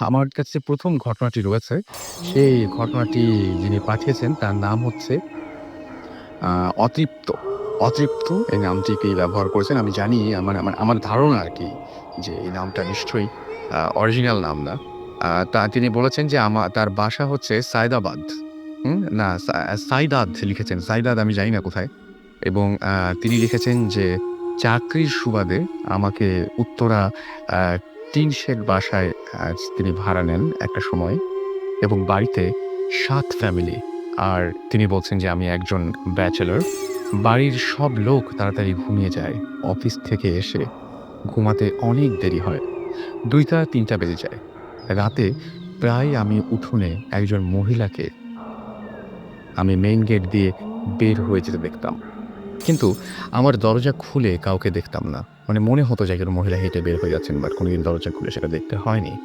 আমার কাছে প্রথম ঘটনাটি রয়েছে। সেই ঘটনাটি যিনি পাঠিয়েছেন, তার নাম হচ্ছে অতৃপ্ত। অতৃপ্ত এই নামটিকেই ব্যবহার করেছেন। আমি জানি আমার আমার আমার ধারণা আর কি যে এই নামটা নিশ্চয়ই অরিজিনাল নাম না। তা তিনি বলেছেন যে আমার তার বাসা হচ্ছে সায়েদাবাদ। না সাইদাদ লিখেছেন। সাইদাদ আমি জানি না কোথায়। এবং তিনি লিখেছেন যে, চাকরির সুবাদে আমাকে উত্তরা টিন শেড বাসায় তিনি ভাড়া নেন একটা সময় এবং বাড়িতে সাত ফ্যামিলি। আর তিনি বলছেন যে আমি একজন ব্যাচেলর। বাড়ির সব লোক তাড়াতাড়ি ঘুমিয়ে যায়। অফিস থেকে এসে ঘুমাতে অনেক দেরি হয়। ২টা-৩টা বেজে যায়। রাতে প্রায় আমি উঠোনে একজন মহিলাকে আমি মেইন গেট দিয়ে বের হয়ে যেতে দেখতাম। কিন্তু আমার দরজা খুলে কাউকে দেখতাম না। মানে মনে হতো যে একজন মহিলা হেঁটে বের হয়ে যাচ্ছেন বাট কোনোদিন দরজা খুলে সেটা দেখতে হয়নি।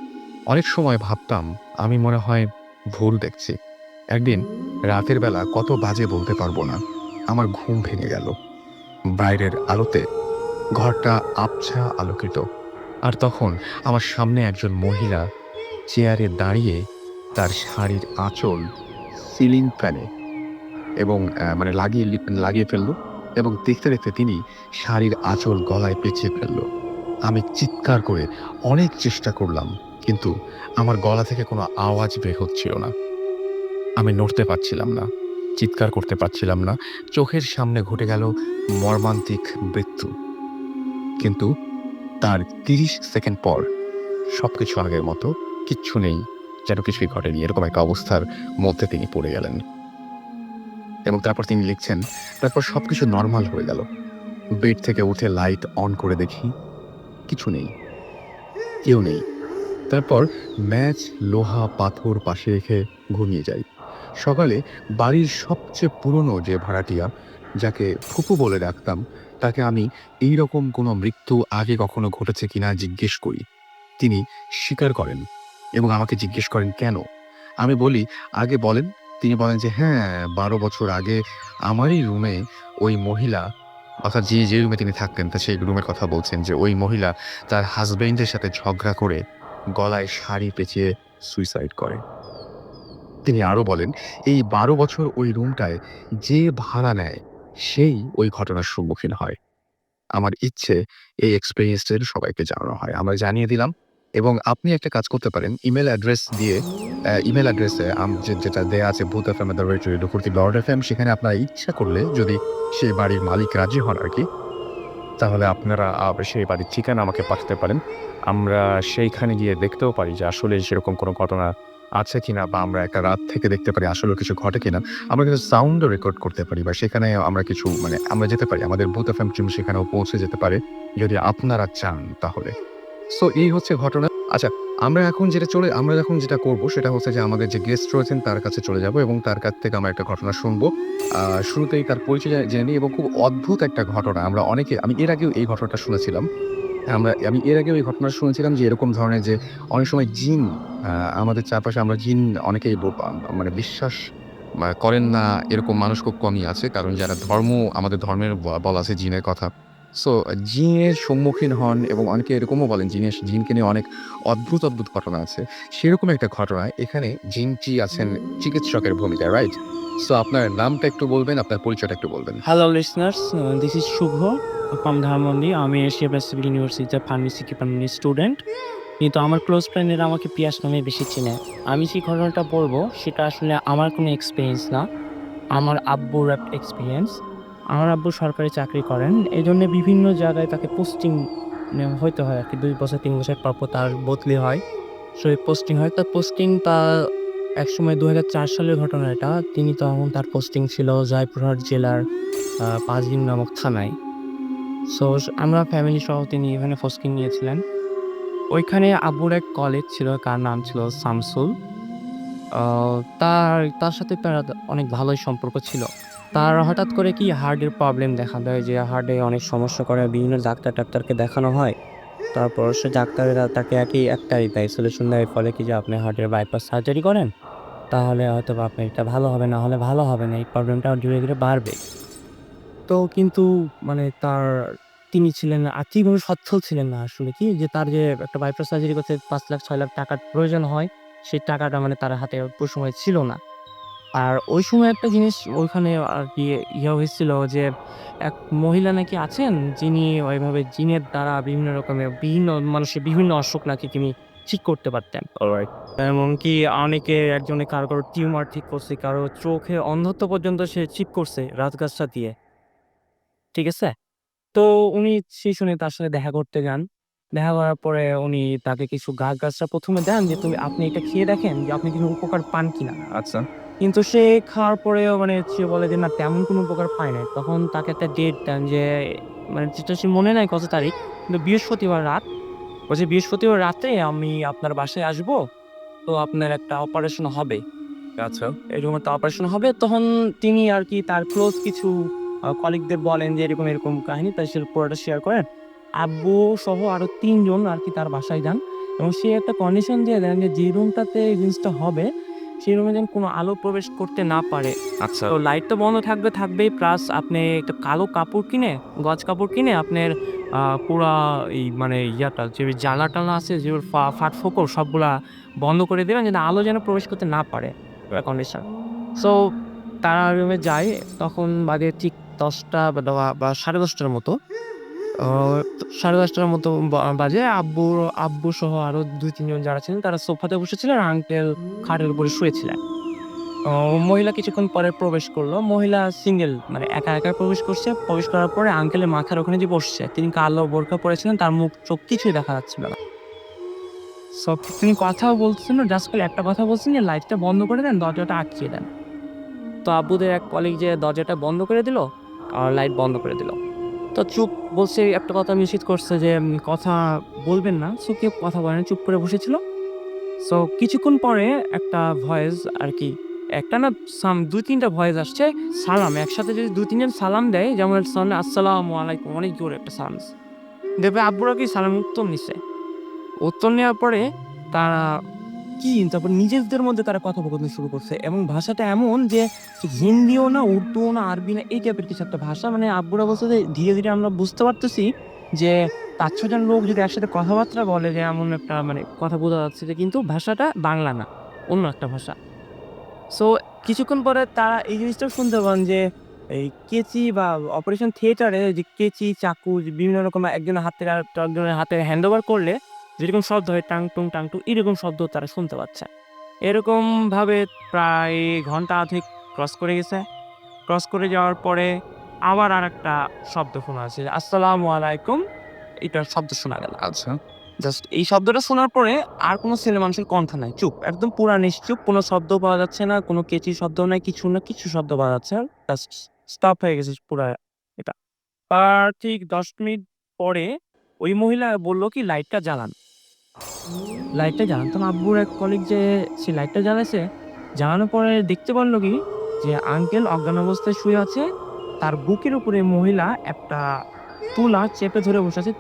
অনেক সময় ভাবতাম, আমি মনে হয় ভুল দেখছি। একদিন রাতের বেলা কত বাজে বলতে পারব না। আমার ঘুম ভেঙে গেল। বাইরের আলোতে ঘরটা আবছা আলোকিত। আর তখন আমার সামনে একজন মহিলা চেয়ারে দাঁড়িয়ে তার শাড়ির আঁচল সিলিং ফ্যানে এবং মানে লাগিয়ে লাগিয়ে ফেলল এবং দেখতে, দেখতে তিনি শাড়ির আঁচল গলায় পেঁচিয়ে ফেলল। আমি চিৎকার করে অনেক চেষ্টা করলাম কিন্তু আমার গলা থেকে কোনো আওয়াজ বের হচ্ছিল না। আমি নড়তে পারছিলাম না। চিৎকার করতে পারছিলাম না। চোখের সামনে ঘটে গেল মর্মান্তিক মৃত্যু। কিন্তু তার ৩০ সেকেন্ড পর সব কিছু আগের মতো। কিচ্ছু নেই। যেন কিছুই ঘটেনি। এরকম একটা অবস্থার মধ্যে তিনি পড়ে গেলেন। এবং তারপর তিনি লিখছেন, তারপর সবকিছু নর্মাল হয়ে গেল। বেড থেকে উঠে লাইট অন করে দেখি, কিছু নেই। কেউ নেই। তারপর ম্যাচ, লোহা, পাথর পাশে রেখে ঘুমিয়ে যাই। সকালে বাড়ির সবচেয়ে পুরনো যে ভাড়াটিয়া, যাকে ফুপু বলে ডাকতাম, তাকে আমি এইরকম কোনো মৃত্যু আগে কখনো ঘটেছে কিনা জিজ্ঞেস করি। তিনি স্বীকার করেন এবং আমাকে জিজ্ঞেস করেন কেন? আমি বলি, "আগে বলেন।" তিনি বলেন যে, "হ্যাঁ, ১২ বছর আগে আমারই রুমে ওই মহিলা" অর্থাৎ যে, যে রুমে তিনি থাকতেন তা সেই রুমের কথা বলছেন যে, ওই মহিলা তার হাসব্যান্ডের সাথে ঝগড়া করে গলায় শাড়ি পেঁচিয়ে সুইসাইড করে। তিনি আরও বলেন, "এই ১২ বছর ওই রুমটায় যে ভাড়া নেয়, সেই ওই ঘটনার সম্মুখীন হয়।" আমার ইচ্ছে এই এক্সপেরিয়েন্সটা সবাইকে জানানো হয়। আমরা জানিয়ে দিলাম এবং আপনি একটা কাজ করতে পারেন। ইমেল অ্যাড্রেস দিয়ে ইমেল অ্যাড্রেসে যেটা দেয়া আছে Bhoot FM at the rate radio Foorti dot FM সেখানে আপনারা ইচ্ছা করলে যদি সেই বাড়ির মালিক রাজি হন আর কি, তাহলে আপনারা সেই বাড়ির ঠিকানা আমাকে পাঠাতে পারেন। আমরা সেইখানে গিয়ে দেখতেও পারি যে আসলে সেরকম কোনো ঘটনা আছে কিনা বা আমরা একটা রাত থেকে দেখতে পারি আসলেও কিছু ঘটে কিনা। আমরা কিন্তু সাউন্ডও রেকর্ড করতে পারি বা সেখানে আমরা কিছু মানে আমরা যেতে পারি। আমাদের ভূত এফএম টিম সেখানেও পৌঁছে যেতে পারে, যদি আপনারা চান তাহলে। সো এই হচ্ছে ঘটনা। আচ্ছা, আমরা এখন যেটা চলে আমরা এখন যেটা করব সেটা হচ্ছে যে আমাদের যে গেস্ট রয়েছেন তার কাছে চলে যাব এবং তার কাছ থেকে আমরা একটা ঘটনা শুনব। শুরুতেই তার পরিচয় জেনে নিই এবং খুব অদ্ভুত একটা ঘটনা। আমরা অনেকে আমি এর আগেও এই ঘটনাটা শুনেছিলাম। আমরা আমি এর আগেও এই ঘটনাটা শুনেছিলাম যে এরকম ধরনের যে অনেক সময় জিন আমাদের চারপাশে আমরা জিন অনেকেই মানে বিশ্বাস করেন না এরকম মানুষ খুব কমই আছে। কারণ যারা ধর্ম আমাদের ধর্মের বলা আছে জিনের কথা। সো জিনের সম্মুখীন হন এবং অনেকে এরকমও বলেন জিনের জিনকে নিয়ে অনেক অদ্ভুত, অদ্ভুত ঘটনা আছে। সেরকম একটা ঘটনায় এখানে জিনটি আছেন চিকিৎসকের ভূমিকায়, রাইট? সো আপনার নামটা একটু বলবেন, আপনার পরিচয়টা একটু বলবেন। Hello listeners, this is Shuvo from. আমি এশিয়া প্যাসিফিক ইউনিভার্সিটিতে ফার্মেসি ডিপার্টমেন্টের স্টুডেন্ট। কিন্তু আমার ক্লোজ ফ্রেন্ডেরা আমাকে পিয়াস নামে বেশি চেনে। আমি যে ঘটনাটা বলব সেটা আসলে আমার কোনো এক্সপিরিয়েন্স না। আমার আব্বুর এক্সপেরিয়েন্স। আমার আব্বু সরকারি চাকরি করেন। এজন্য বিভিন্ন জায়গায় তাকে পোস্টিং হইতে হয় আর কি দুই বছর তিন বছর পর, পর তার বদলি হয়। সো এই পোস্টিং হয়। তার পোস্টিংটা একসময় ২০০৪ সালের ঘটনা এটা। তিনি তখন তার পোস্টিং ছিল জয়পুরহাট জেলার পাঁচদিন নামক থানায়। সো আমরা ফ্যামিলি সহ তিনি এখানে পোস্টিং নিয়েছিলেন। ওইখানে আব্বুর এক কলেজ ছিল তার নাম ছিল শামসুল। তার তার সাথে তার অনেক ভালোই সম্পর্ক ছিল। তার হঠাৎ করে কি হার্টের প্রবলেম দেখা দেয় যে হার্টে অনেক সমস্যা করে বিভিন্ন ডাক্তার-টাক্তারকে দেখানো হয়। তারপর সে ডাক্তারেরা তাকে একই একটাই দেয় সলিউশন দেয় ফলে কি যে আপনি হার্টের বাইপাস সার্জারি করেন। তাহলে হয়তোবা আপনার এটা ভালো হবে, না হলে ভালো হবে না। এই প্রবলেমটা ধীরে, ধীরে বাড়বে। তো কিন্তু মানে তার তিনি ছিলেন আর্থিকভাবে সচ্ছল ছিলেন না আসলে কি যে তার যে একটা বাইপাস সার্জারি করতে পাঁচ লাখ ছয় লাখ টাকার প্রয়োজন হয় সেই টাকাটা মানে তার হাতে সময় ছিল না আর ওই সময় একটা জিনিস ওইখানে আর কি ইয়ে হয়েছিল যে এক মহিলা নাকি আছেন যিনি ওইভাবে জিনের দ্বারা বিভিন্ন রকমের বিভিন্ন মানুষের বিভিন্ন অসুখ নাকি তিনি ঠিক করতে পারতেন। এমনকি অনেকে একজনে কারও কারও টিউমার ঠিক করছে কারও চোখে অন্ধত্ব পর্যন্ত সে ঠিক করছে রাজগাছটা দিয়ে। ঠিক আছে? তো উনি সেই শুনে তার সাথে দেখা করতে যান। দেখা করার পরে উনি তাকে কিছু গাছ গাছটা প্রথমে দেন যে তুমি আপনি এটা খেয়ে দেখেন যে আপনি কিছু উপকার পান কিনা? আচ্ছা। কিন্তু সে খাওয়ার পরেও মানে সে বলে যে না তেমন কোনো উপকার পায় নাই। তখন তাকে একটা ডেট দেন যে মানে যেটা সে মনে নাই কত তারিখ কিন্তু বৃহস্পতিবার রাত বলছে বৃহস্পতিবার রাতে আমি আপনার বাসায় আসব তো আপনার একটা অপারেশন হবে। আচ্ছা। এরকম একটা অপারেশন হবে। তখন তিনি আর কি তার ক্লোজ কিছু কলিগদের বলেন যে এরকম এরকম কাহিনী তাই সে পুরোটা শেয়ার করেন। আব্বু সহ আরও তিনজন আর কি তার বাসায় যান এবং সে একটা কন্ডিশন দিয়ে দেন যে যে রুমটাতে এই জিনিসটা হবে সেই রুমে যেন কোনো আলো প্রবেশ করতে না পারে। আচ্ছা। তো লাইট তো বন্ধ থাকবে থাকবেই প্লাস আপনি একটা কালো কাপড় কিনে গজ কাপড় কিনে আপনার পুরা এই মানে ইয়াটা যে জ্বালা টালা আছে যে ফাট ফোকর সবগুলা বন্ধ করে দেবেন যেন আলো যেন প্রবেশ করতে না পারে। কন্ডিশন সো তারা রুমে যায় তখন বাদে ঠিক দশটা বা সাড়ে দশটার মতো। সাড়ে দশটার মতো বাজে। আব্বু আব্বু সহ আরও দুই, তিনজন যারা ছিলেন, তারা সোফাতে বসেছিলেন, আঙ্কেল খাটের উপরে শুয়েছিলেন। মহিলা কিছুক্ষণ পরে প্রবেশ করল। মহিলা সিঙ্গেল মানে একা একা প্রবেশ করছে। প্রবেশ করার পরে আঙ্কেলের মাথার ওখানে যে বসছে, তিনি কালো বোরখা পরেছিলেন, তার মুখ চোখ কিছুই দেখা যাচ্ছিল না। সব তিনি কথাও বলছেন জাস্ট খালি একটা কথা বলছেন যে লাইটটা বন্ধ করে দেন, দরজাটা আটকিয়ে দেন। তো আব্বুদের এক কলিগ যে দরজাটা বন্ধ করে দিল, আর লাইট বন্ধ করে দিল। তো চুপ বলছে, একটা কথা নিশ্চিত করছে যে কথা বলবেন না। সো কেউ কথা বলে না, চুপ করে বসেছিল। সো কিছুক্ষণ পরে একটা ভয়েস আর কি, একটা না সাম, দুই তিনটা ভয়েস আসছে, সালাম। একসাথে যদি দুই তিনজন সালাম দেয়, যেমন সামনে আসসালামু আলাইকুম, অনেক জোরে একটা সালাম। দেখবে আব্বুরা কি সালাম উত্তর নিছে। উত্তর নেওয়ার পরে তারা কি? তারপর নিজেদের মধ্যে তারা কথোপকথন শুরু করছে। এবং ভাষাটা এমন যে হিন্দিও না, উর্দুও না, আরবি না, এই টাইপের কিছু একটা ভাষা। মানে আব্বুরা বলছে যে ধীরে ধীরে আমরা বুঝতে পারতেছি যে পাঁচ ছজন লোক যদি একসাথে কথাবার্তা বলে, যে এমন একটা মানে কথা বোঝা যাচ্ছে যে কিন্তু ভাষাটা বাংলা না, অন্য একটা ভাষা। সো কিছুক্ষণ পরে তারা এই জিনিসটাও শুনতে পান যে এই কেচি বা অপারেশন থিয়েটারে যে কেচি চাকু বিভিন্ন রকম একজনের হাতের আর একজনের হাতে হ্যান্ড ওভার করলে যেরকম শব্দ হয় টাং টুং টাং টুং এরকম শব্দ তারা শুনতে পাচ্ছে। এরকমভাবে প্রায় ঘণ্টা অধিক ক্রস করে গেছে। ক্রস করে যাওয়ার পরে আবার আর একটা শব্দ শোনা আছে আসসালামু আলাইকুম। এটার শব্দ শোনা গেল। আচ্ছা। জাস্ট এই শব্দটা শোনার পরে আর কোনো ছেলে মানুষের কণ্ঠ নাই। চুপ একদম পুরা নিশ্চুপ। কোনো শব্দ পাওয়া যাচ্ছে না কোনো কেচি শব্দ নাই কিছু না কিছু শব্দ পাওয়া যাচ্ছে। জাস্ট স্টপ হয়ে গেছে পুরা এটা। আর ঠিক দশ মিনিট পরে ওই মহিলা বলল কি লাইটটা জ্বালান। লাইটটা জ্বালান। তখন আব্বুর এক কলিগ যে সে লাইটটা জ্বালাইছে, জ্বালানোর পরে দেখতে পারল কি, যে আঙ্কেল অজ্ঞান অবস্থায় শুয়ে আছে, তার বুকের উপরে মহিলা একটা তুলা চেপে ধরে বসে আছে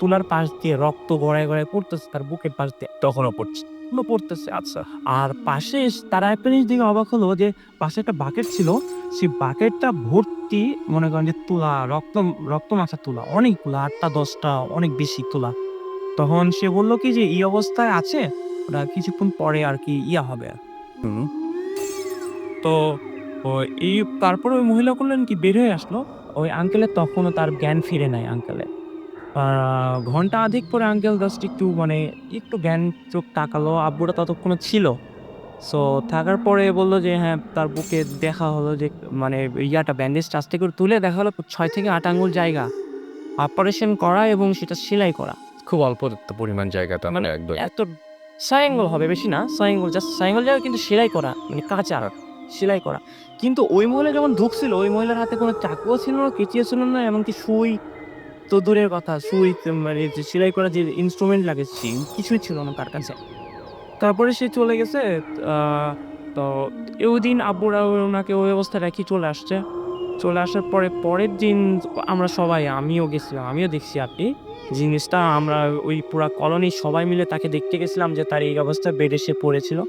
তুলার পাশ দিয়ে রক্ত গড়ায় গড়ায় পড়তেছে, তার বুকের পাশ দিয়ে। তখনও পড়ছে। এখনও পড়তেছে। আচ্ছা আর পাশে তারা একটা দিকে অবাক হলো যে, পাশে একটা বাকেট ছিল। সেই বাকেটটা ভর্তি মনে করেন যে তুলা, রক্ত রক্ত মাখা তুলা, অনেক তুলা, আটটা, দশটা, অনেক বেশি তুলা। তখন সে বলল কি যে, এই অবস্থায় আছে ওরা কিছুক্ষণ পরে আর কি ইয়া হবে। হুম। তো এই, তারপরে ওই মহিলা করলেন কি বের হয়ে আসলো? ওই আঙ্কেলের তখনও তার জ্ঞান ফিরে নাই আঙ্কেলের ঘণ্টা আধিক পরে আঙ্কেল জাস্ট একটু মানে একটু জ্ঞান চোখ তাকালো আব্বুরা ততক্ষণ ছিল। সো থাকার পরে বলল যে হ্যাঁ তার বুকে দেখা হলো যে মানে ইয়াটা ব্যান্ডেজটা আস্তে করে তুলে দেখা হলো ছয় থেকে আট আঙ্গুল জায়গা। অপারেশন করা এবং সেটা সেলাই করা। খুব অল্প পরিমাণ জায়গাটা মানে একদম। এত সাইঙ্গল হবে বেশি না সাইঙ্গল জাস্ট সাইঙ্গল জায়গা কিন্তু সেলাই করা মানে কাঁচা সেলাই করা। কিন্তু ওই মহিলা যখন ঢুকছিল ওই মহিলার হাতে কোনো চাকুও ছিল না কেচিও ছিল না এমনকি সুই তো দূরের কথা, সুই মানে যে সেলাই করা যে ইনস্ট্রুমেন্ট লাগে সে- কিছুই ছিল না তার কাছে। তারপরে সে চলে গেছে তো ওই দিন আব্বুরা ওনাকে ওই অবস্থায় রেখে চলে আসছে। চলে আসার পরে পরের দিন আমরা সবাই, আমিও গেছিলাম, আমিও দেখছি আপনি। জিনিসটা আমরা ওই পুরা কলোনি সবাই মিলে তাকে দেখতে গেছিলাম যে তার এই অবস্থা, বেডে সে পড়েছিল,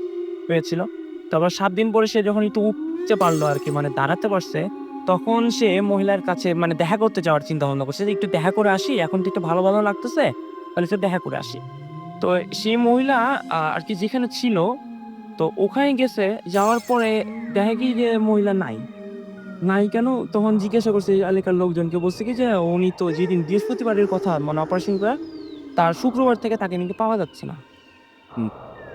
পেয়েছিল। তারপর সাত দিন পরে সে যখন একটু উঠতে পারল আর কি মানে দাঁড়াতে পারছে তখন সে মহিলার কাছে মানে দেখা করতে যাওয়ার চিন্তা ভাবনা করছে যে একটু দেখা করে আসি এখন তো একটু ভালো ভালো লাগতেছে তাহলে সে দেখা করে আসি। তো সেই মহিলা আর কি যেখানে ছিল তো ওখানে গেছে যাওয়ার পরে দেখা কি যে মহিলা নাই। নাই কেন? তখন জিজ্ঞাসা করছে এলাকার লোকজনকে। বলছে কি যে উনি তো যেদিন বৃহস্পতিবারের কথা মানে অপারেশন করে তার শুক্রবার থেকে তাকে নাকি পাওয়া যাচ্ছে না।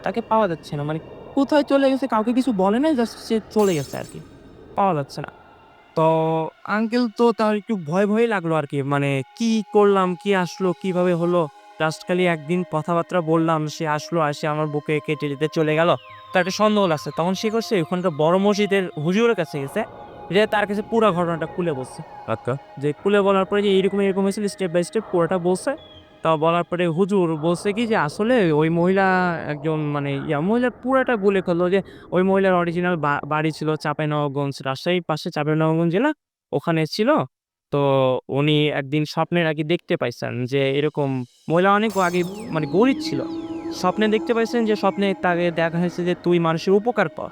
তাকে পাওয়া যাচ্ছে না মানে কোথায় চলে গেছে কাউকে কিছু বলে নাই জাস্ট সে চলে গেছে আর কি পাওয়া যাচ্ছে না। তো আঙ্কেল তো তার একটু ভয় ভয় লাগল আর কি। মানে কি করলাম কি আসলো কীভাবে হলো? জাস্ট খালি একদিন কথাবার্তা বললাম সে আসলো আসে আমার বুকে কেটে যেতে চলে গেল। তার একটা সন্দেহ লাগছে। তখন সে করছে ওখানকার বড় মসজিদের হুজুরের কাছে গেছে। যে তার কাছে পুরো ঘটনাটা খুলে বলছে। আচ্ছা। যে খুলে বলার পরে যে এইরকম এরকম হয়েছিল স্টেপ বাই স্টেপ পুরোটা বলছে। তা বলার পরে হুজুর বলছে কি যে আসলে ওই মহিলা একজন মানে ইয়া, মহিলার পুরোটা বলে ফেলল যে ওই মহিলার অরিজিনাল বাড়ি ছিল চাঁপাইনবাবগঞ্জ, রাজশাহীর পাশে চাঁপাইনবাবগঞ্জ জেলা, ওখানে ছিল। তো উনি একদিন স্বপ্নের আগে দেখতে পাইছেন যে এরকম মহিলা অনেক আগে মানে গরিব ছিল। স্বপ্নে দেখতে পাইছেন যে স্বপ্নে তাকে দেখা হয়েছে যে তুই মানুষের উপকার পাও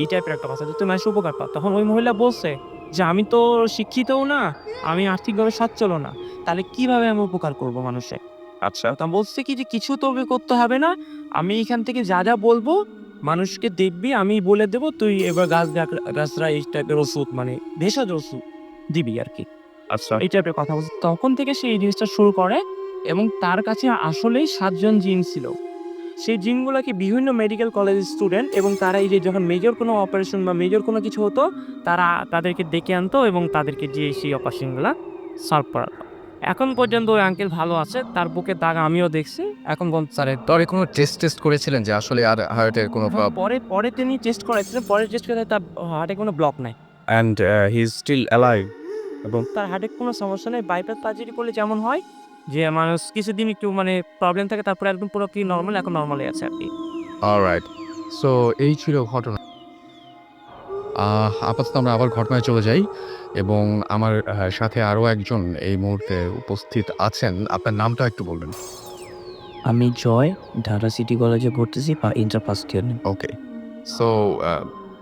এই টাইপের একটা কথা যে তুই মানুষের উপকার পাও তখন ওই মহিলা বলছে যে আমি তো শিক্ষিতও না আমি আর্থিকভাবে সচ্ছলও না। তাহলে কীভাবে আমি উপকার করব মানুষের আচ্ছা। তা বলছে কি যে কিছু তোকে করতে হবে না আমি এখান থেকে যা যা বলব মানুষকে দেখবি আমি বলে দেবো তুই এবার গাছ গাছরা এই টাইপের ওষুধ মানে ভেষজ ওষুধ দিবি আর কি আচ্ছা। এই টাইপের কথা বলছে। তখন থেকে সে এই জিনিসটা শুরু করে এবং তার কাছে আসলেই সাতজন জিন ছিল। সেই জিনগুলোকে বিভিন্ন মেডিকেল কলেজের স্টুডেন্ট এবং তারা এই যে যখন মেজর কোনো অপারেশন বা মেজর কোনো কিছু হতো তারা তাদেরকে ডেকে আনতো এবং তাদেরকে দিয়ে সেই অপারেশনগুলো সলভ করাতো। এখন পর্যন্ত ওই আঙ্কেল ভালো আছে তার বুকে দাগ আমিও দেখছি। এখন পর্যন্ত স্যার তবে কোনো টেস্ট টেস্ট করেছিলেন যে আসলে আর হার্টের কোনো পরে পরে তিনি টেস্ট করাইছিলেন পরে টেস্ট করে তার হার্টে কোনো ব্লক নাই। And he is still alive এবং তার হার্টে কোনো সমস্যা নেই বাইপাস সার্জারি করলে যেমন হয় যে মানুষ কিছুদিন একটু মানে প্রবলেম থাকে তারপরে একদম পুরো কি নর্মাল এখন নর্মালি আছে আর কি। অলরাইট সো এই ছিল ঘটনা। আপাতত আমরা আবার ঘটনায় চলে যাই এবং আমার সাথে আরও একজন এই মুহূর্তে উপস্থিত আছেন। আপনার নামটা একটু বলবেন। আমি জয় ঢাকা সিটি কলেজে পড়তেছি বা inter first year okay so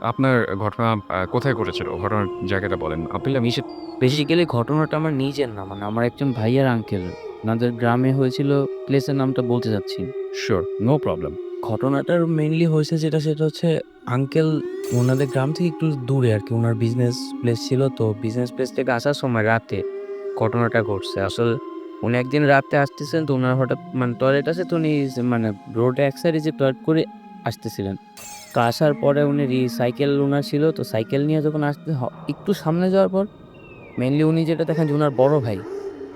আপনার ঘটনা কোথায় ঘটেছিল? ঘটনার জায়গাটা বলেন। আপনি আমি বেসিক্যালি ঘটনাটা আমার নিজের না মানে আমার একজন ভাইয়ার আঙ্কেল ওনাদের গ্রামে হয়েছিল প্লেসের নামটা বলতে যাচ্ছি শিওর নো প্রবলেম ঘটনাটার মেইনলি হয়েছে যেটা সেটা হচ্ছে আঙ্কেল ওনাদের গ্রাম থেকে একটু দূরে আর কি ওনার বিজনেস প্লেস ছিল তো। বিজনেস প্লেস থেকে আসার সময় রাতে ঘটনাটা ঘটছে। আসলে উনি একদিন রাতে আসতেছেন তো ওনার হঠাৎ মানে টয়লেট আছে তো উনি মানে রোডে এক সাইডে যে টয়লেট করে আসতেছিলেন। তো আসার পরে উনি রি- সাইকেল ওনার ছিল তো সাইকেল নিয়ে যখন আসতে একটু সামনে যাওয়ার পর মেনলি উনি যেটা দেখেন যে ওনার বড় ভাই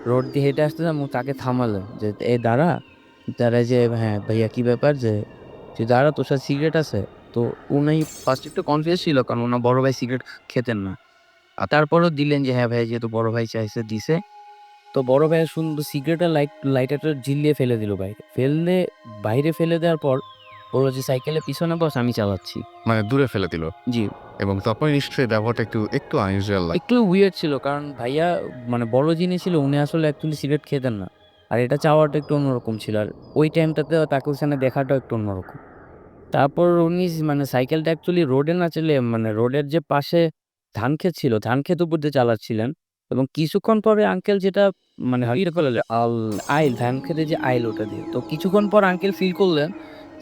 রোড দিয়ে হেঁটে আসতেছেন এবং তাকে থামালেন যে, এ, দাঁড়া। তারা যে হ্যাঁ ভাইয়া, কি ব্যাপার? যে যে দাঁড়া, তোর সাথে সিগারেট আছে। তো উনি ফার্স্ট একটু কনফিউজ ছিল, কারণ ওনার বড় ভাই সিগারেট খেতেন না। আর তারপরেও দিলেন যে হ্যাঁ ভাই যেহেতু বড় ভাই চাইছে, দিছে। তো বড় ভাই সুন্দর সিগারেটের লাইট, লাইটারটা ঝিলিয়ে ফেলে দিল বাইরে। ফেললে, বাইরে ফেলে দেওয়ার পর বলল যে সাইকেলের পিছনে বস আমি চালাচ্ছি। মানে দূরে ফেলে দিল? জি। এবং তারপরে নিশ্চয়ই ব্যবহারটা একটু একটু আনইউজুয়াল লাগে একটু উইয়ার্ড ছিল কারণ ভাইয়া মানে বড় জিনিস ছিল উনি আসলে অ্যাকচুয়ালি সিগারেট খেতেন না। আর এটা চাওয়াটা একটু অন্যরকম ছিল আর ওই টাইমটাতে তাকে ওখানে দেখাটা একটু অন্যরকম। তারপর উনি মানে সাইকেলটা অ্যাকচুয়ালি রোডে না চলে মানে রোডের যে পাশে ধান ক্ষেত ছিল ধান ক্ষেত উপর দিয়ে চালাচ্ছিলেন। এবং কিছুক্ষণ পরে আঙ্কেল যেটা মানে আইল ধান খেতে যে আইল ওটা দিয়ে। তো কিছুক্ষণ পর আঙ্কেল ফিল করলেন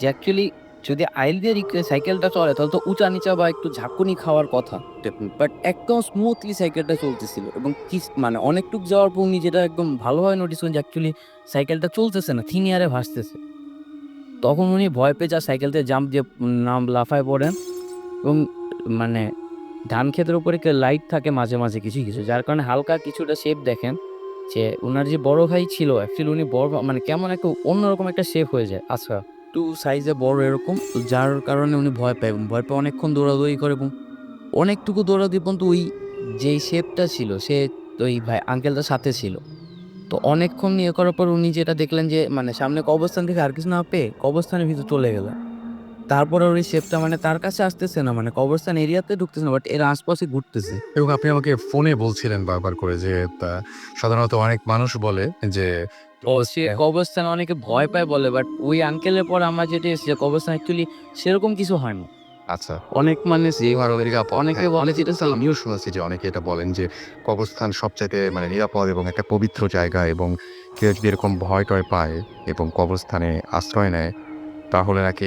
যে অ্যাকচুয়ালি যদি আইল দিয়ে সাইকেলটা চলে, তাহলে তো উঁচা নিচা বা একটু ঝাঁকুনি খাওয়ার কথা। বাট একদম স্মুথলি সাইকেলটা চলতেছিল। এবং মানে অনেকটুক যাওয়ার পর উনি যেটা একদম ভালোভাবে নোটিস করেন যে অ্যাকচুয়ালি সাইকেলটা চলতেছে না থিন এয়ারে ভাসতেছে। তখন উনি ভয় পেয়ে যা সাইকেলতে জাম্প দিয়ে নাম লাফায় পড়েন। এবং মানে ধান ক্ষেতের উপরে লাইট থাকে মাঝে মাঝে কিছু কিছু, যার কারণে হালকা কিছুটা শেপ দেখেন যে ওনার যে বড় ভাই ছিল অ্যাকচুয়ালি উনি বড় মানে কেমন একটা অন্যরকম একটা শেপ হয়ে যায় আচ্ছা। টু সাইজে বড় এরকম, তো যার কারণে উনি ভয় পায় এবং ভয় পেয়ে অনেকক্ষণ দৌড়াদৌড়ি করে এবং অনেকটুকু দৌড়াদৌড়ি পর্যন্ত ওই যেই শেপটা ছিল, সে ওই ভাই আঙ্কেলটার সাথে ছিল। তো অনেকক্ষণ ইয়ে করার পর উনি যেটা দেখলেন যে মানে সামনে কবরস্থান থেকে আর কিছু না পেয়ে কবরস্থানের ভিতরে চলে গেলেন। তারপরে ওই শেপটা মানে তার কাছে আসতেছে না মানে কবরস্থান এরিয়াতে ঢুকতেছে না বাট এর আশপাশে ঘুরতেছে। এবং আপনি আমাকে ফোনে বলছিলেন বারবার করে যে সাধারণত অনেক মানুষ বলে যে ও সে কবরস্থান অনেকে ভয় পায় বলে বাট ওই আঙ্কেলের পর আমার যেটা এসেছে কবরস্থান অ্যাকচুয়ালি সেরকম কিছু হয় না আচ্ছা। অনেক মানে যে নিরাপদ অনেকে হ্যাঁ, বলে অনেকে এটা আমিও শুনেছি যে অনেকে এটা বলেন যে কবরস্থান সবচাইতে মানে নিরাপদ এবং একটা পবিত্র জায়গা এবং কেউ যদি এরকম ভয় টয় পায় এবং কবরস্থানে আশ্রয় নেয় তাহলে নাকি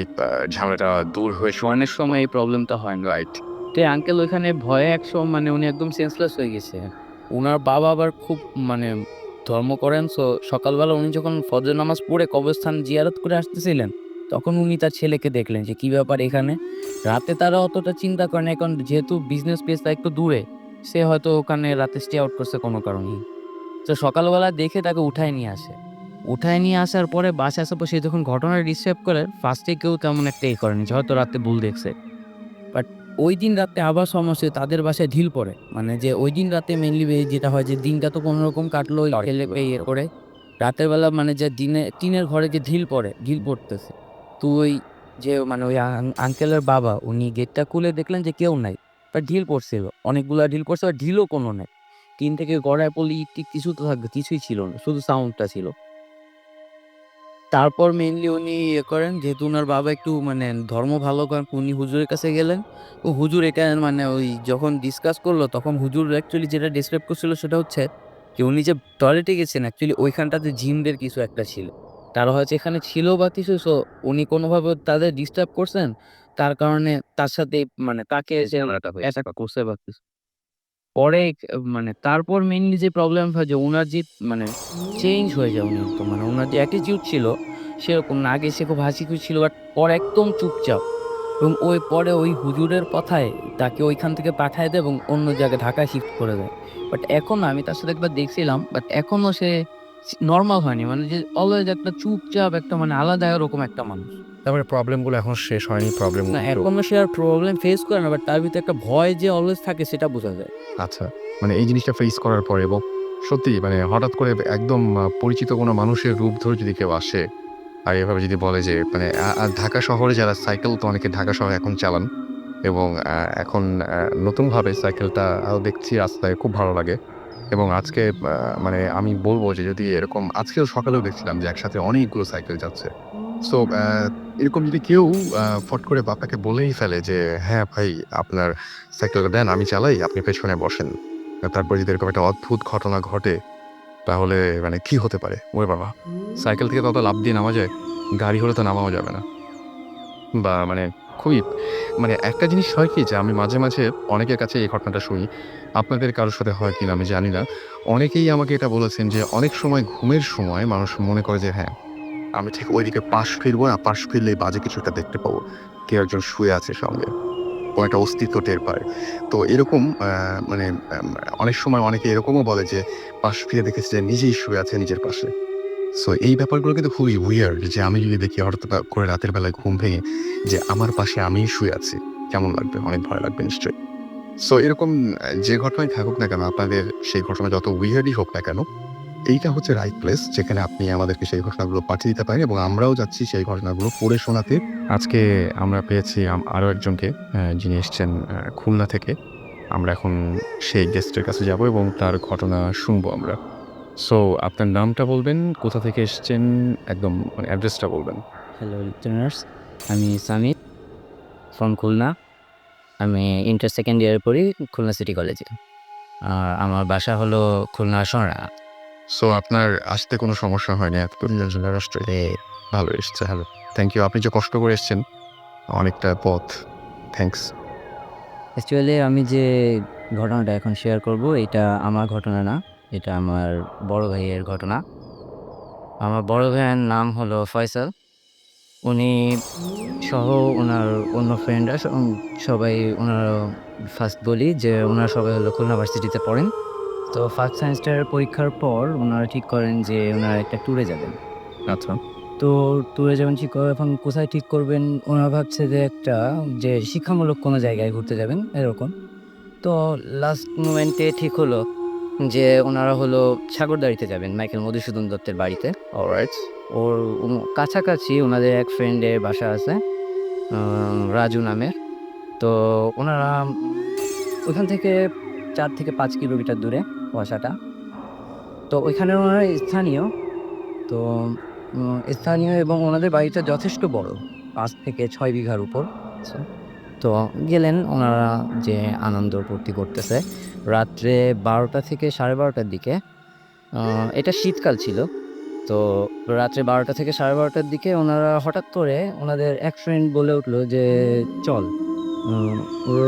ঝামেলাটা দূর হয়ে অনেক সময় এই প্রবলেমটা হয় না। রাইট তো আঙ্কেল ওইখানে ভয়ে একসময় মানে উনি একদম সেন্সলেস হয়ে গেছে। ওনার বাবা আবার খুব মানে ধর্ম করেন সো সকালবেলা উনি যখন ফজর নামাজ পড়ে কবরস্থান জিয়ারত করে আসতেছিলেন, তখন উনি তার ছেলেকে দেখলেন যে, কী ব্যাপার এখানে? রাতে তারা অতটা চিন্তা করেন এখন যেহেতু বিজনেস প্লেসটা একটু দূরে, সে হয়তো ওখানে রাতে স্টে আউট করছে কোনো কারণেই। তো সকালবেলা দেখে তাকে উঠায় নিয়ে আসে। উঠায় নিয়ে আসার পরে বাসে আসার পর সে যখন ঘটনা রিসিভ করে ফার্স্টে কেউ তেমন একটা এই করেনি, যে হয়তো রাতে ভুল দেখছে। বাট ওই দিন রাতে আবার সমস্যা তাদের বাসায় ঢিল পড়ে। মানে যে ওই দিন রাতে মেনলি যেটা হয় যে দিনটা তো কোনো রকম কাটলো ওই ছেলে ইয়ে করে। রাতের বেলা মানে যে দিনে টিনের ঘরে যে ঢিল পড়ে ঢিল পড়তেছে। তো ওই যে মানে ওই আঙ্কেলের বাবা উনি গেটটা খুলে দেখলেন যে কেউ নাই। বাট ঢিল পড়ছিল। অনেকগুলা ঢিল পড়ছে আর ঢিলও কোনো নেই। টিন থেকে গড়ায় পড়লে ইট কিছু তো থাকবে কিছুই ছিল না শুধু সাউন্ডটা ছিল। তারপর মেইনলি উনি ইয়ে করেন যেহেতু ওনার বাবা একটু মানে ধর্ম ভালো করেন উনি হুজুরের কাছে গেলেন। ও হুজুর এটা মানে ওই যখন ডিসকাস করল তখন হুজুর অ্যাকচুয়ালি যেটা ডিসক্রাইব করছিল সেটা হচ্ছে যে উনি যে টয়লেটে গেছেন অ্যাকচুয়ালি ওইখানটাতে জিমদের কিছু একটা ছিল। তারা হয়তো এখানে ছিল বা কিছু সো উনি কোনোভাবে তাদের ডিস্টার্ব করছেন তার কারণে তার সাথে মানে তাকে করছে বা কিছু। পরে মানে তারপর মেইনলি যে প্রবলেম হয় যে ওনার যে মানে চেঞ্জ হয়ে যায় উনি একদম। মানে ওনার যে অ্যাটিটিউড ছিল সেরকম না। আগে সে খুব হাসি খুশি ছিল বাট পরে একদম চুপচাপ। এবং ওই পরে ওই হুজুরের কথায় তাকে ওইখান থেকে পাঠায় দেয় এবং অন্য জায়গায় ঢাকায় শিফট করে দেয়। বাট এখন আমি তার সাথে একবার দেখছিলাম বাট এখনও সে নর্মাল হয়নি। মানে যে অলওয়েজ একটা চুপচাপ, একটা মানে আলাদা এরকম একটা মানুষ। তারপরে প্রবলেমগুলো এখন শেষ হয়নি প্রবলেম না এখনও সে আর প্রবলেম ফেস করে না বাট তার ভিতরে একটা ভয় যে অলওয়েজ থাকে সেটা বোঝা যায়। আচ্ছা মানে এই জিনিসটা ফেস করার পরে এবং সত্যি মানে হঠাৎ করে একদম পরিচিত কোনো মানুষের রূপ ধরে যদি কেউ আসে আর এভাবে যদি বলে যে মানে ঢাকা শহরে যারা সাইকেল তো অনেকে ঢাকা শহরে এখন চালান এবং এখন নতুনভাবে সাইকেলটা দেখছি রাস্তায় খুব ভালো লাগে। এবং আজকে মানে আমি বলব যে যদি এরকম আজকেও সকালেও দেখছিলাম যে একসাথে অনেকগুলো সাইকেল যাচ্ছে। সো এরকম যদি কেউ ফট করে বাপাকে বলেই ফেলে যে হ্যাঁ ভাই, আপনার সাইকেলটা দেন, আমি চালাই, আপনি পেছনে বসেন। তারপর যদি এরকম একটা অদ্ভুত ঘটনা ঘটে, তাহলে মানে কি হতে পারে? ওরে বাবা, সাইকেল থেকে তত লাভ দিয়ে নামা যায়, গাড়ি হলে তো নামাও যাবে না। বা মানে খুবই মানে একটা জিনিস হয় কি যে, আমি মাঝে মাঝে অনেকের কাছে এই ঘটনাটা শুনি, আপনাদের কারোর সাথে হয় কিনা আমি জানি না, অনেকেই আমাকে এটা বলেছেন যে, অনেক সময় ঘুমের সময় মানুষ মনে করে যে হ্যাঁ আমি ঠিক ওইদিকে পাশ ফিরবো না, পাশ ফিরলে বাজে কিছু একটা দেখতে পাবো। কেউ একজন শুয়ে আছে সঙ্গে। কোনো একটা অস্তিত্ব টের পায়। তো এরকম মানে অনেক সময় অনেকে এরকমও বলে যে, পাশ ফিরে দেখেছে যে নিজেই শুয়ে আছে নিজের পাশে। সো এই ব্যাপারগুলো কিন্তু খুবই উইয়ার্ড যে আমি যদি দেখি হঠাৎ করে রাতের বেলায় ঘুম ভেঙে যে আমার পাশে আমিই শুয়ে আছি। কেমন লাগবে? অনেক ভয় লাগবে নিশ্চয়ই। সো এরকম যে ঘটনায় থাকুক না কেন, আপনাদের সেই ঘটনা যত উইয়ার্ডই হোক না কেন এইটা হচ্ছে রাইট প্লেস যেখানে আপনি আমাদেরকে সেই ঘটনাগুলো পাঠিয়ে দিতে পারেন এবং আমরাও যাচ্ছি সেই ঘটনাগুলো পড়ে শোনাতে। আজকে আমরা পেয়েছি আরও একজনকে যিনি এসছেন খুলনা থেকে। আমরা এখন সেই গেস্টের কাছে যাব এবং তার ঘটনা শুনব আমরা। সো আপনার নামটা বলবেন, কোথা থেকে এসছেন, একদম অ্যাড্রেসটা বলবেন। হ্যালো লিসনার্স আমি সামিত ফ্রম খুলনা। আমি ইন্টার সেকেন্ড ইয়ার পড়ি, খুলনা সিটি কলেজে আমার বাসা হলো খুলনা সরা সো আপনার আসতে কোনো সমস্যা হয়নি? এত রাষ্ট্রে ভালো এসছে হ্যালো থ্যাংক ইউ আপনি যে কষ্ট করে এসছেন অনেকটা পথ। থ্যাঙ্কস অ্যাকচুয়ালি আমি যে ঘটনাটা এখন শেয়ার করব এটা আমার ঘটনা না এটা আমার বড় ভাইয়ের ঘটনা। আমার বড় ভাইয়ের নাম হলো ফয়সাল। উনি সহ ওনার অন্য ফ্রেন্ডরা সবাই ওনার ফার্স্ট বলি যে ওনারা সবাই হলো খুলনা ভার্সিটিতে পড়েন। তো ফার্স্ট সেমিস্টার পরীক্ষার পর ওনারা ঠিক করেন যে ওনারা একটা ট্যুরে যাবেন। আচ্ছা। তো ট্যুরে যাবেন ঠিক করে এখন কোথায় ঠিক করবেন? ওনারা ভাবছে যে একটা যে শিক্ষামূলক কোনো জায়গায় ঘুরতে যাবেন এরকম। তো লাস্ট মোমেন্টে ঠিক হলো যে ওনারা হলো সাগরদাড়িতে যাবেন মাইকেল মধুসূদন দত্তের বাড়িতে। অলরাইট ওর কাছাকাছি ওনাদের এক ফ্রেন্ডের বাসা আছে রাজু নামের। তো ওনারা ওখান থেকে চার থেকে পাঁচ কিলোমিটার দূরে বাসাটা তো ওইখানে ওনারা স্থানীয়। তো স্থানীয় এবং ওনাদের বাড়িটা যথেষ্ট বড়, পাঁচ থেকে ছয় বিঘার উপর। তো গেলেন ওনারা যে আনন্দ ফুর্তি করতেছে। রাত্রে বারোটা থেকে সাড়ে বারোটার দিকে এটা শীতকাল ছিল। তো রাত্রে বারোটা থেকে সাড়ে বারোটার দিকে ওনারা হঠাৎ করে ওনাদের এক ফ্রেন্ড বলে উঠল যে, চল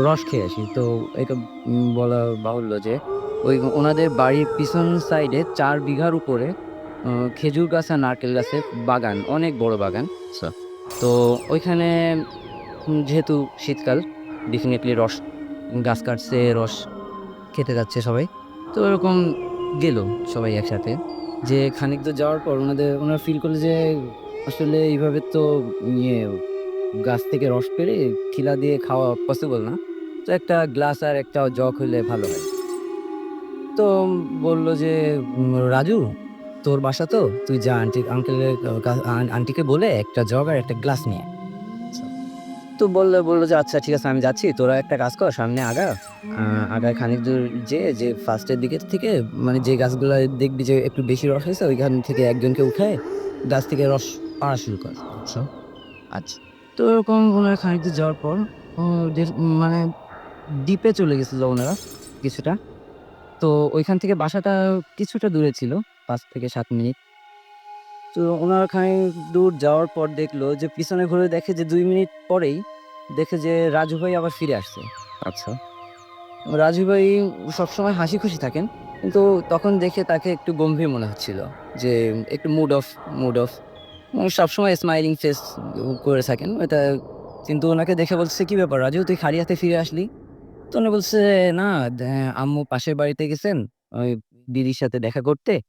রস খেয়ে আসি। তো এটা বলা বাহুল্য যে ওই ওনাদের বাড়ির পিছন সাইডে চার বিঘার উপরে খেজুর গাছ আর নারকেল গাছের বাগান অনেক বড় বাগান। আচ্ছা। তো ওইখানে যেহেতু শীতকাল ডেফিনেটলি রস গাছ কাটছে রস খেতে যাচ্ছে সবাই। তো এরকম গেল সবাই একসাথে। যে খানিক তো যাওয়ার পর ওনাদের ওনারা ফিল করল যে আসলে এইভাবে তো ইয়ে গাছ থেকে রস পেরে খিলা দিয়ে খাওয়া পসিবল না। তো একটা গ্লাস আর একটা জগ হলে ভালো হয়। তো বলল যে রাজু তোর বাসা তো? তুই যা আন্টি আঙ্কেলের আন্টিকে বলে একটা জগ আর একটা গ্লাস নিয়ে তো বলল বলল যে আচ্ছা ঠিক আছে আমি যাচ্ছি তোরা একটা কাজ কর সামনে আগা আগায় খানিক দূর যে যে ফার্স্টের দিকে থেকে মানে যে গাছগুলো দেখবি যে একটু বেশি রস হয়েছে ওইখান থেকে একজনকে উঠায় গাছ থেকে রস পাড়া শুরু কর। আচ্ছা। আচ্ছা। তো এরকম ওনারা খানিক দূর যাওয়ার পর মানে দ্বীপে চলে গেছিল ওনারা কিছুটা। তো ওইখান থেকে বাসাটা কিছুটা দূরে ছিল পাঁচ থেকে সাত মিনিট। তো ওনারা খানিক দূর যাওয়ার পর দেখল যে পিছনে ঘুরে দেখে যে দুই মিনিট পরেই দেখে যে রাজু ভাই আবার ফিরে আসছে। আচ্ছা। রাজু ভাই সবসময় হাসি খুশি থাকেন কিন্তু তখন দেখে তাকে একটু গম্ভীর মনে হচ্ছিল যে একটু মুড অফ মুড অফ সবসময় স্মাইলিং ফেস করে থাকেন। এটা কিন্তু ওনাকে দেখে বলছে কি ব্যাপার রাজু তুই খালি হাতে ফিরে আসলি? তো উনি বলছে না দে- আম্মু পাশের বাড়িতে গেছেন ওই দিদির সাথে দেখা করতে।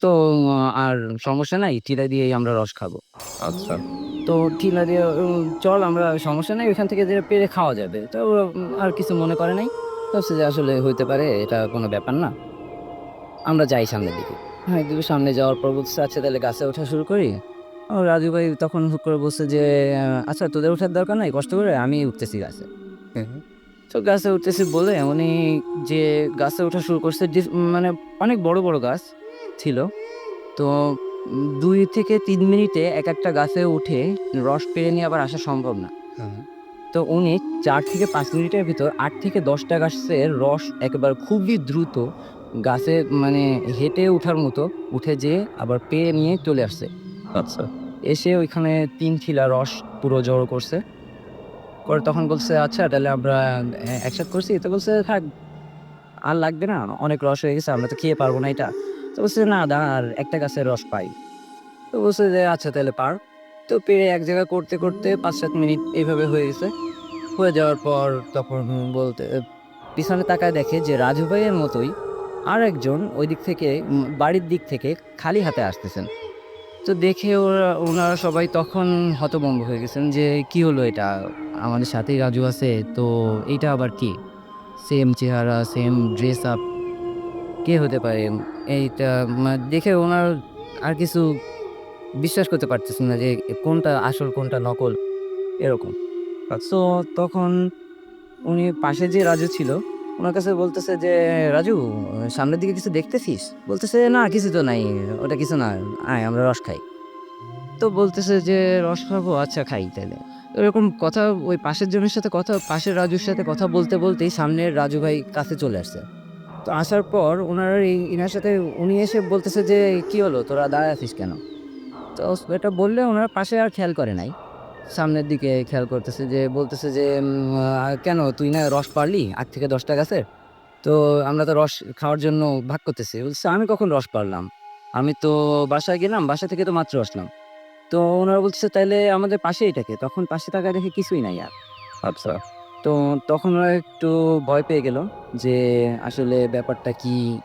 তো আর সমস্যা নাই টিলা দিয়েই আমরা রস খাব। আচ্ছা। তো টিলা দিয়ে উম, চল আমরা সমস্যা নাই ওইখান থেকে যে পেরে খাওয়া যাবে। তো ওরা, উম, আর কিছু মনে করে নাই। ভাবছে যে আসলে হইতে পারে এটা কোনো ব্যাপার না। আমরা যাই সামনের দিকে। হ্যাঁ একটু সামনে যাওয়ার পর বলছে আচ্ছা তাহলে গাছে ওঠা শুরু করি। ও রাজু ভাই তখন হুট করে বলছে যে আহ, আচ্ছা তোদের ওঠার দরকার নাই কষ্ট করে আমি উঠতেছি গাছে। তো গাছে উঠতেছি বলে উনি যে গাছে ওঠা শুরু করছে মানে অনেক বড় বড় গাছ ছিল। তো দুই থেকে তিন মিনিটে এক একটা গাছে উঠে রস পেরে নিয়ে আবার আসা সম্ভব না। তো উনি চার থেকে পাঁচ মিনিটের ভিতর আট থেকে দশটা গাছের রস একেবারে খুবই দ্রুত গাছে মানে হেঁটে ওঠার মতো উঠে যেয়ে আবার পেয়ে নিয়ে চলে আসছে। আচ্ছা। এসে ওইখানে তিন খিলা রস পুরো জড়ো করছে। করে তখন বলছে আচ্ছা তাহলে আমরা একসাথে করছি। তো বলছে, থাক, আর লাগবে না, অনেক রস হয়ে গেছে, আমরা তো খেয়ে পারব না এটা। তো বলছে, না, দা, আর একটা গাছের রস পাই। তো বলছে যে আচ্ছা তাহলে পার। তো পেরে এক জায়গায় করতে করতে পাঁচ সাত মিনিট এইভাবে হয়ে গেছে। হয়ে যাওয়ার পর তখন বলতে, পিছনে তাকায় দেখে যে, রাজু ভাইয়ের মতোই আর একজন ওই দিক থেকে, বাড়ির দিক থেকে খালি হাতে আসতেছেন। তো দেখে ওরা, ওনারা সবাই তখন হতভম্ব হয়ে গেছেন যে, কি হলো এটা? আমাদের সাথেই রাজু আছে, তো এইটা আবার কি? সেম চেহারা সেম ড্রেস আপ কে হতে পারে? এইটা দেখে ওনার আর কিছু বিশ্বাস করতে পারতেছেন না যে কোনটা আসল, কোনটা নকল, এরকম। তো তখন উনি পাশে যে রাজু ছিল, ওনার কাছে বলতেছে যে, রাজু, সামনের দিকে কিছু দেখতেছিস? বলতেছে, না, কিছু তো নাই, ওটা কিছু না, আয়, আমরা রস খাই। তো বলতেছে যে, রস খাব? আচ্ছা খাই তাহলে। এরকম কথা ওই পাশের জনের সাথে কথা, পাশের রাজুর সাথে কথা বলতে বলতেই সামনের রাজু ভাই কাছে চলে আসছে। তো আসার পর ওনার এই ইনার সাথে উনি এসে বলতেছে যে, কি হলো? তোরা দাঁড়ায় আছিস কেন? তো এটা বললে ওনার পাশে আর খেয়াল করে নাই। সামনের দিকে খেয়াল করতেছে যে, বলতেছে যে কেন তুই না রস পারলি? আট থেকে দশটা গাছের তো আমরা তো রস খাওয়ার জন্য ভাগ করতেছি। বলছে, আমি কখন রস পারলাম? আমি তো বাসায় গেলাম, বাসা থেকে তো মাত্র আসলাম। তো ওনারা বলছে তাইলে আমাদের পাশে এটাকে। তখন পাশে থাকা দেখে কিছুই নাই আর। আচ্ছা। তো তখন ওরা একটু ভয় পেয়ে গেল যে আসলে ব্যাপারটা কি?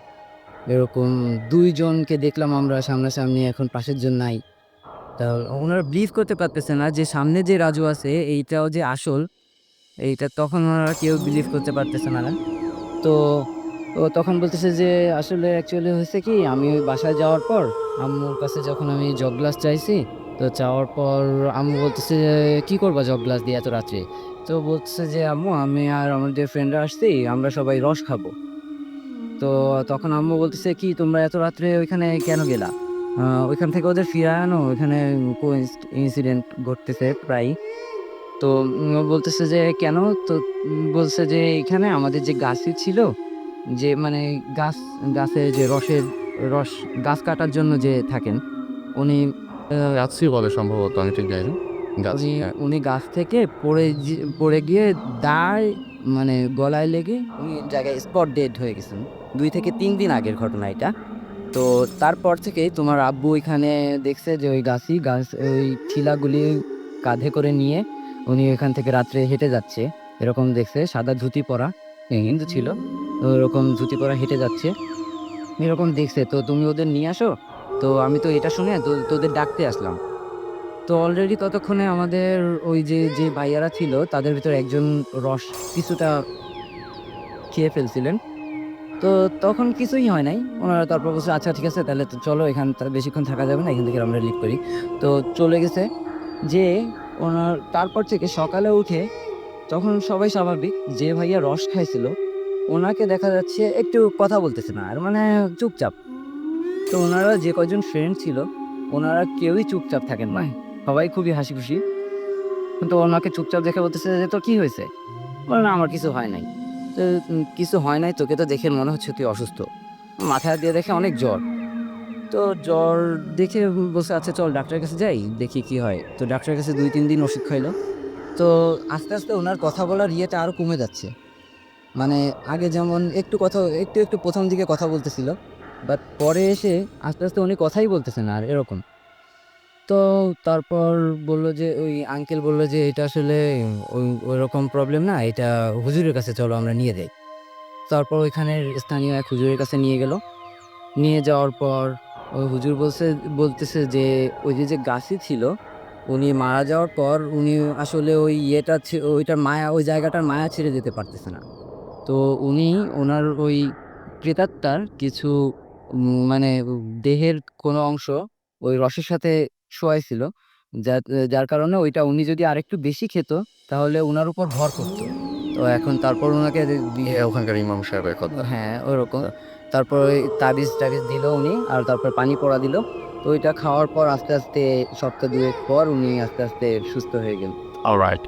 এরকম দুইজনকে দেখলাম আমরা সামনাসামনি এখন পাশের জন্য নাই। তা ওনারা বিলিভ করতে পারতেছে না যে সামনে যে রাজু আছে এইটাও যে আসল এইটা তখন ওনারা কেউ বিলিভ করতে পারতেছে না। তো ও তখন বলতেছে যে আসলে অ্যাকচুয়ালি হয়েছে কি আমি ওই বাসায় যাওয়ার পর আম্মুর কাছে যখন আমি জগ গ্লাস চাইছি তো চাওয়ার পর আম্মু বলতেছে যে, কি করবা জগ গ্লাস দিয়ে এত রাত্রে? তো বলতেছে যে আম্মু আমি আর আমাদের ফ্রেন্ডরা আসছি আমরা সবাই রস খাব। তো তখন আম্মু বলতেছে কি তোমরা এত রাত্রে ওইখানে কেন গেলা? ওইখান থেকে ওদের ফিরে আনো ওইখানে ইনসিডেন্ট ঘটতেছে প্রায় তো বলতেছে যে কেন? তো বলছে যে এখানে আমাদের যে গাছই ছিল যে মানে গাছ গাছে যে রসের রস গাছ কাটার জন্য যে থাকেন উনি গাছই বলে সম্ভবত আমি ঠিক জানি। গাছ উনি হ্যাঁ। গাছ থেকে পড়ে পড়ে গিয়ে দাঁড় মানে গলায় লেগে উনি জায়গায় স্পট ডেড হয়ে গেছেন। দুই থেকে তিন দিন আগের ঘটনা এটা। তো তারপর থেকেই তোমার আব্বু এখানে দেখছে যে ওই গাছই গাছ ওই ঠিলাগুলি কাঁধে করে নিয়ে উনি এখান থেকে রাত্রে হেঁটে যাচ্ছে। এরকম দেখছে সাদা ধুতি পরা হিন্দু ছিল তো এরকম ধুতি পরা হেঁটে যাচ্ছে। এরকম দেখছে তো তুমি ওদের নিয়ে আসো? তো আমি তো এটা শুনে তোদের ডাকতে আসলাম। তো অলরেডি ততক্ষণে আমাদের ওই যে যে ভাইয়ারা ছিল, তাদের ভিতর একজন রস কিছুটা খেয়ে ফেলছিলেন। তো তখন কিছুই হয় নাই। ওনারা তারপর বলছে আচ্ছা ঠিক আছে, তাহলে তো চলো, এখান বেশিক্ষণ থাকা যাবে না, এখান থেকে আমরা লিভ করি। তো চলে গেছে যে ওনার, তারপর থেকে সকালে উঠে তখন সবাই স্বাভাবিক যে ভাইয়া রস খাইছিল, ওনাকে দেখা যাচ্ছে একটু কথা বলতেছে না। আর মানে চুপচাপ। তো ওনারা যে কয়জন ফ্রেন্ড ছিল, ওনারা কেউই চুপচাপ থাকেন না। সবাই খুবই হাসি খুশি কিন্তু ওনাকে চুপচাপ দেখে বলতেছে যে, তোর কি হয়েছে? বলে, না, আমার কিছু হয় নাই। তো কিছু হয় নাই, তোকে তো দেখে মনে হচ্ছে তুই অসুস্থ। মাথায় দিয়ে দেখে অনেক জ্বর। তো জ্বর দেখে বসে আচ্ছা চল ডাক্তারের কাছে যাই, দেখি কি হয়। তো ডাক্তারের কাছে দুই, তিন দিন ওষুধ খাইলো। তো আস্তে আস্তে ওনার কথা বলার ইয়েটা আরও কমে যাচ্ছে। মানে আগে যেমন একটু কথা, একটু একটু প্রথম দিকে কথা বলতেছিল বাট পরে এসে আস্তে আস্তে উনি কথাই বলতেছে না আর এরকম। তো তারপর বলল যে, ওই আঙ্কেল বলল যে, এটা আসলে ওই, ওইরকম প্রবলেম না, এটা হুজুরের কাছে চলো, আমরা নিয়ে যাই। তারপর ওইখানের স্থানীয় এক হুজুরের কাছে নিয়ে গেল। নিয়ে যাওয়ার পর ওই হুজুর বলছে, বলতেছে যে, ওই যে যে গাছই ছিল, উনি মারা যাওয়ার পর উনি আসলে ওই ইয়েটা ওইটার মায়া, ওই জায়গাটার মায়া ছেড়ে যেতে পারতেছে না। তো উনি ওনার ওই প্রেতাত্মার কিছু উম, মানে দেহের কোনো অংশ ওই রসের সাথে শোয়াইছিল। যার যার কারণে ওইটা উনি যদি আরেকটু বেশি খেত তাহলে ওনার উপর ভর করতো। তো এখন তারপর ওনাকে দিয়ে ওখানকার ইমাম সাহেবের কথা। হ্যাঁ ওরকম। তারপর ওই তাবিজ টাবিজ দিল উনি আর তারপর পানি পড়া দিল। তো ওইটা খাওয়ার পর আস্তে আস্তে সপ্তাহ দুয়েক পর উনি আস্তে আস্তে সুস্থ হয়ে গেল। অলরাইট